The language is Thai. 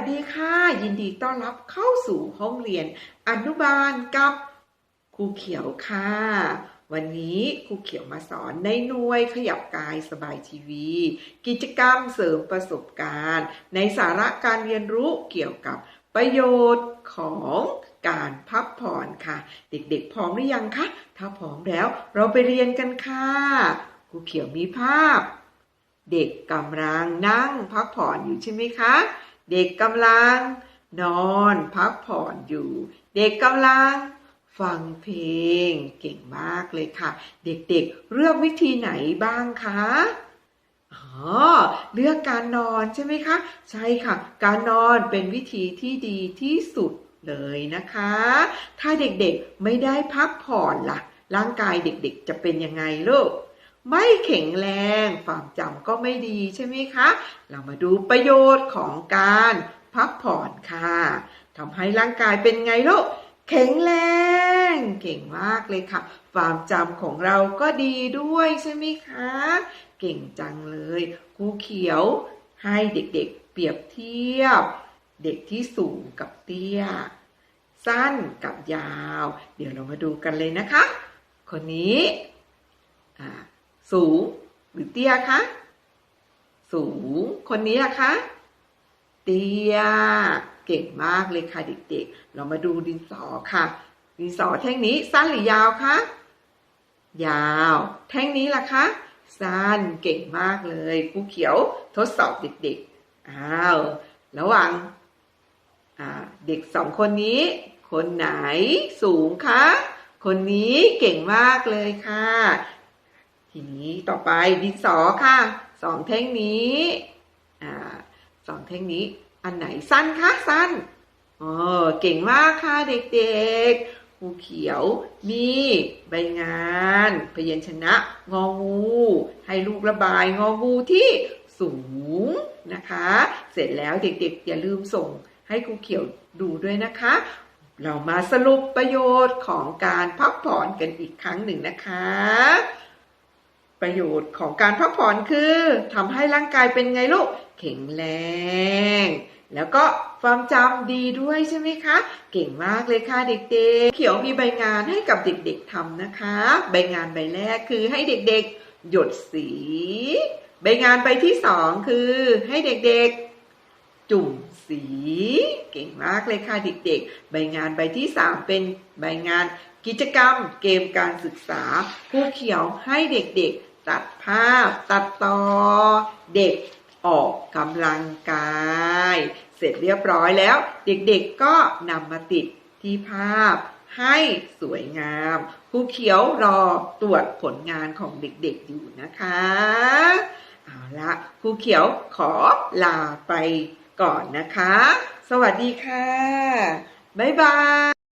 สดีค่ะ ยินดีต้อนรับเข้าสู่ห้องเรียนอนุบาลกับครูเขียวค่ะ วันนี้ครูเขียวมาสอนในหน่วยขยับกายสบายทีวีกิจกรรมเสริมประสบการณ์ ในสาระการเรียนรู้เกี่ยวกับประโยชน์ของการพักผ่อนค่ะ เด็กๆพร้อมหรือยังคะถ้าพร้อมแล้วเราไปเรียนกันค่ะครูเขียวมีภาพ เด็กกำลังนั่งพักผ่อนอยู่ใช่ไหมคะ เด็กกำลัง นอนพักผ่อนอยู่ เด็กกำลังฟังเพลง เก่งมากเลยค่ะ เด็กๆเลือกวิธีไหนบ้างคะอ๋อเลือกการนอนใช่ไหมคะ ใช่ค่ะ การนอนเป็นวิธีที่ดีที่สุดเลยนะคะ ถ้าเด็กๆไม่ได้พักผ่อนล่ะ ร่างกายเด็กๆ จะเป็นยังไงลูก ไม่แข็งแรง ความจำก็ไม่ดีใช่ไหมคะ เรามาดูประโยชน์ของการพักผ่อนค่ะทำให้ร่างกายเป็นไงลูกแข็งแรง เก่งมากเลยค่ะ ความจำของเราก็ดีด้วยใช่ไหมคะ เก่งจังเลยครูเขียวให้เด็กๆเปรียบเทียบ เด็กที่สูงกับเตี้ย สั้นกับยาว เดี๋ยวเรามาดูกันเลยนะคะ คนนี้อ่า สูงหรือเตี้ยคะ สูง คนนี้ล่ะคะ เตี้ย เก่งมากเลยค่ะเด็กๆ เรามาดูดินสอค่ะ ดินสอแท่งนี้สั้นหรือยาวคะ ยาว แท่งนี้ล่ะคะ สั้น เก่งมากเลยครูเขียวทดสอบเด็กๆ อ้าว ระหว่างเด็กสองคนนี้ คนไหนสูงคะ คนนี้เก่งมากเลยค่ะ ทีนี้ต่อไปดินสอค่ะสองแท่งนี้อ่าสองแท่งนี้ อันไหนสั้นคะสั้นอ๋อเก่งมากค่ะเด็กๆครูเขียวมีใบงานพยัญชนะ งองู ให้ลูกระบายงองูที่สูงนะคะ เสร็จแล้วเด็กๆอย่าลืมส่งให้ครูเขียวดูด้วยนะคะ เรามาสรุปประโยชน์ของการพักผ่อนกันอีกครั้งหนึ่งนะคะ ประโยชน์ของการพักผ่อนคือทำให้ร่างกายเป็นไงลูกแข็งแรง แล้วก็ความจำดีด้วยใช่ไหมคะ เก่งมากเลยค่ะเด็กๆ เขียวมีใบงานให้กับเด็กๆทำนะคะ ใบงานใบแรกคือให้เด็กๆ หยดสี ใบงานใบที่สองคือให้เด็กๆจุ่มสีเก่งมากเลยค่ะเด็กๆ ใบงานใบที่สามเป็นใบงานกิจกรรมเกมการศึกษาผู้เขียวให้เด็กๆ ตัดภาพตัดต่อเด็กออกกำลังกาย เสร็จเรียบร้อยแล้ว เด็กๆก็นำมาติดที่ภาพให้สวยงามครูเขียวรอตรวจผลงานของเด็กๆอยู่นะคะ เอาละครูเขียวขอลาไปก่อนนะคะ สวัสดีค่ะ บ๊ายบาย